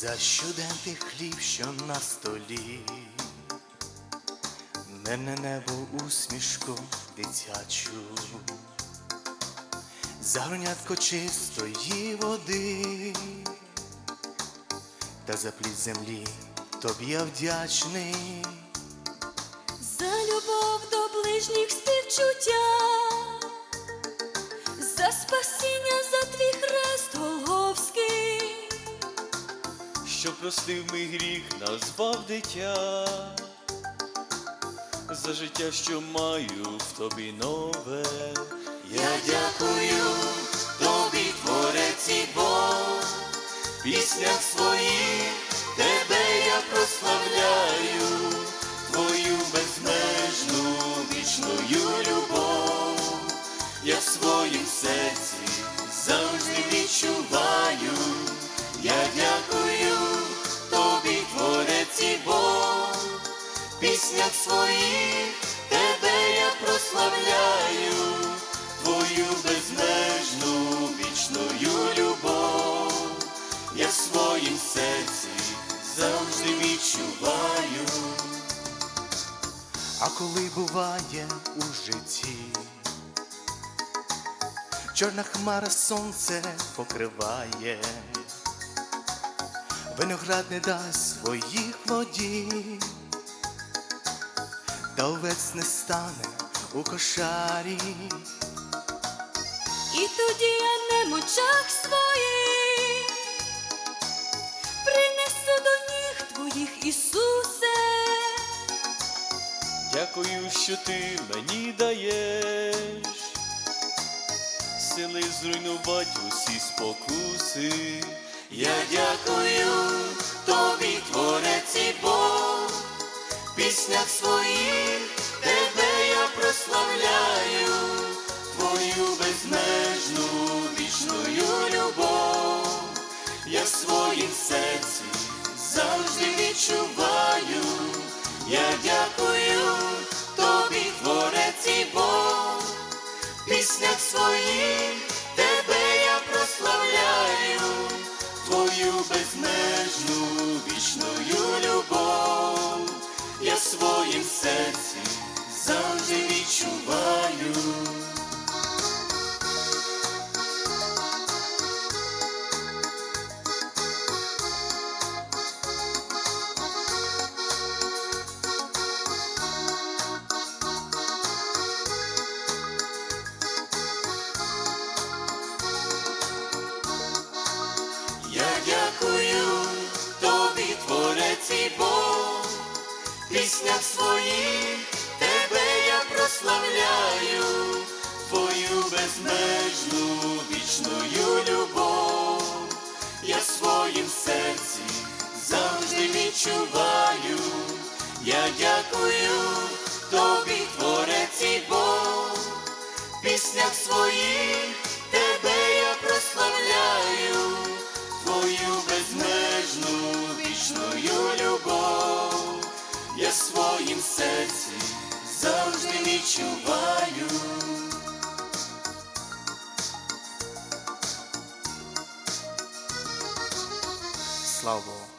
За щоденний хліб, що на столі, мене небо усмішку дитячу, за горнятко чистої води, та за плід землі тобі я вдячний. За любов до ближніх співчуття, простив мій гріх, назвав дитя, за життя, що маю в тобі нове. Я дякую тобі, творець і Бог, піснях своїх тебе я прославляю, твою безмежну вічною любов, я в своїм серці завжди відчуваю. А коли буває у житті, чорна хмара сонце покриває, виноград не дасть своїх плодів, та овець не стане у кошарі. і тоді я не мочах своїх, принесу до ніг твоїх, Ісусе, Дякую, що ти мені даєш сили зруйнувати усі спокуси. Я дякую піснях своїх тебе я прославляю, твою безмежну вічною любов, я в своїм серці завжди відчуваю, я дякую тобі, творець і Бог, піснях своїх піснях своїх тебе я прославляю, твою безмежну вічною любов, я в своїм серці завжди відчуваю, я дякую тобі, творець і Бог, піснях своїх я в своїм серці завжди відчуваю. Слава Богу.